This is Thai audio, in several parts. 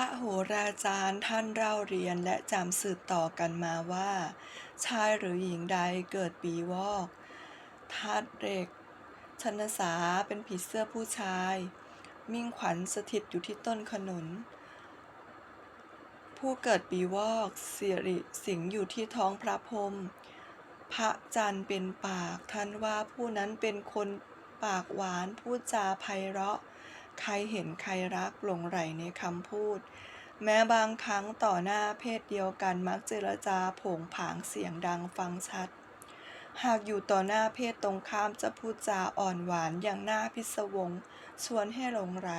ระโหราจารย์ท่านเล่าเรียนและจำสืบต่อกันมาว่า ชายหรือหญิงใดเกิดปีวอกธาตุเหล็กชนสาเป็นผีเสื้อผู้ชาย มิ่งขวัญสถิตอยู่ที่ต้นขนุน ผู้เกิดปีวอกสิริสิงอยู่ที่ท้องพระพรมพระจันทร์เป็นปากท่านว่าผู้นั้นเป็นคนปากหวานพูดจาไพเราะ ใครเห็นใครรักหลงไหลในคำพูด แม้บางครั้งต่อหน้าเพศเดียวกันมักเจรจาผงผางเสียงดังฟังชัด หากอยู่ต่อหน้าเพศตรงข้ามจะพูดจาอ่อนหวานอย่างน่าพิศวง ชวนให้หลงไหล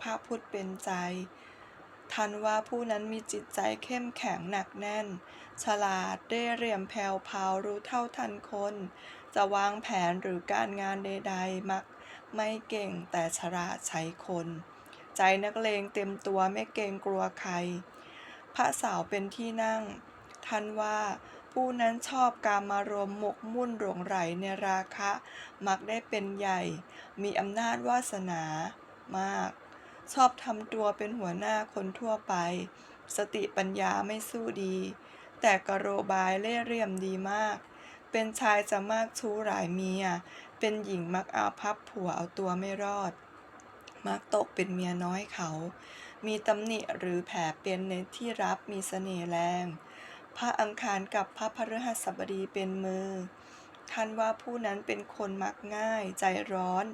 พระพุทธเป็นใจทันว่าผู้นั้นมีจิตใจเข้มแข็งหนักแน่น ฉลาดได้เรียมแผวพราวรู้เท่าทันคน จะวางแผนหรือการงานใด ๆ มัก ไม่เก่งแต่ฉลาดใช้คน ใจนักเลงเต็มตัวไม่เกรงกลัวใคร พระสาวเป็นที่นั่ง ท่านว่าผู้นั้นชอบการมารมหมกมุ่นหลงไหลในราคะ มักได้เป็นใหญ่ มีอำนาจวาสนามาก ชอบทำตัวเป็นหัวหน้าคนทั่วไป สติปัญญาไม่สู้ดี แต่กระโรบายเล่เหลี่ยมดีมาก เป็นชายจะมากชู้หลายเมีย เป็นหญิงมักเอาภัพผัวเอาตัวไม่รอด มักตกเป็นเมียน้อยเขา มีตำหนิหรือแผลเป็นในที่รับมีเสน่ห์แรง พระอังคารกับพระพฤหัสบดีเป็นมือ ท่านว่าผู้นั้นเป็นคนมักง่ายใจร้อน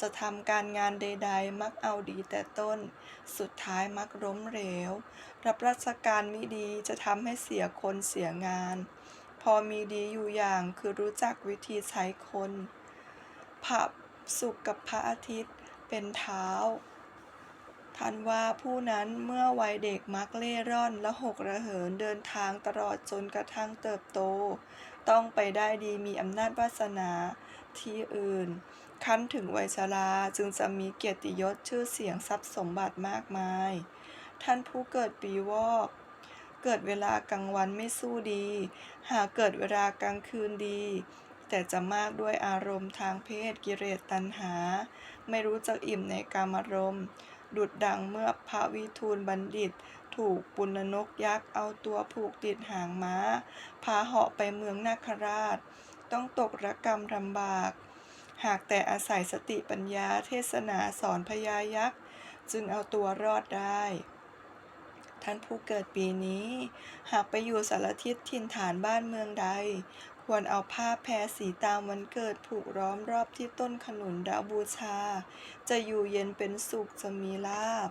จะทำการงานใด ๆ มักเอาดีแต่ต้น สุดท้ายมักล้มเหลว รับราชการไม่ดีจะทำให้เสียคนเสียงาน พอมีดีอยู่อย่างคือรู้จักวิธีใช้คนพระศุกร์กับพระอาทิตย์เป็นเท้าท่านว่าผู้นั้นเมื่อวัยเด็กมักเล่ร่อนและหกระเหินเดินทางตลอดจนกระทั่งเติบโต ต้องไปได้ดีมีอำนาจวาสนาที่อื่นขั้นถึงวัยชราจึงจะมีเกียรติยศชื่อเสียงทรัพย์สมบัติมากมาย ท่านผู้เกิดปีวอก เกิดเวลากลางวันไม่สู้ดี หากเกิดเวลากลางคืนดี แต่จะมากด้วยอารมณ์ทางเพศกิเลสตัณหา ไม่รู้จักอิ่มในกามารมณ์ดุดดังเมื่อพระวิทูลบัณฑิต ถูกปุณนกยักษ์เอาตัวผูกติดหางม้า พาเหาะไปเมืองนาคราช ต้องตกระกรรมลำบาก หากแต่อาศัยสติปัญญาเทศนาสอนพญายักษ์ จึงเอาตัวรอดได้ ท่านผู้เกิดปีนี้ หากไปอยู่สารทิศถิ่นฐานบ้านเมืองใด ควรเอาผ้าแพรสีตามวันเกิดผูกร้อมรอบที่ต้นขนุนดาวบูชา จะอยู่เย็นเป็นสุขจะมีลาภ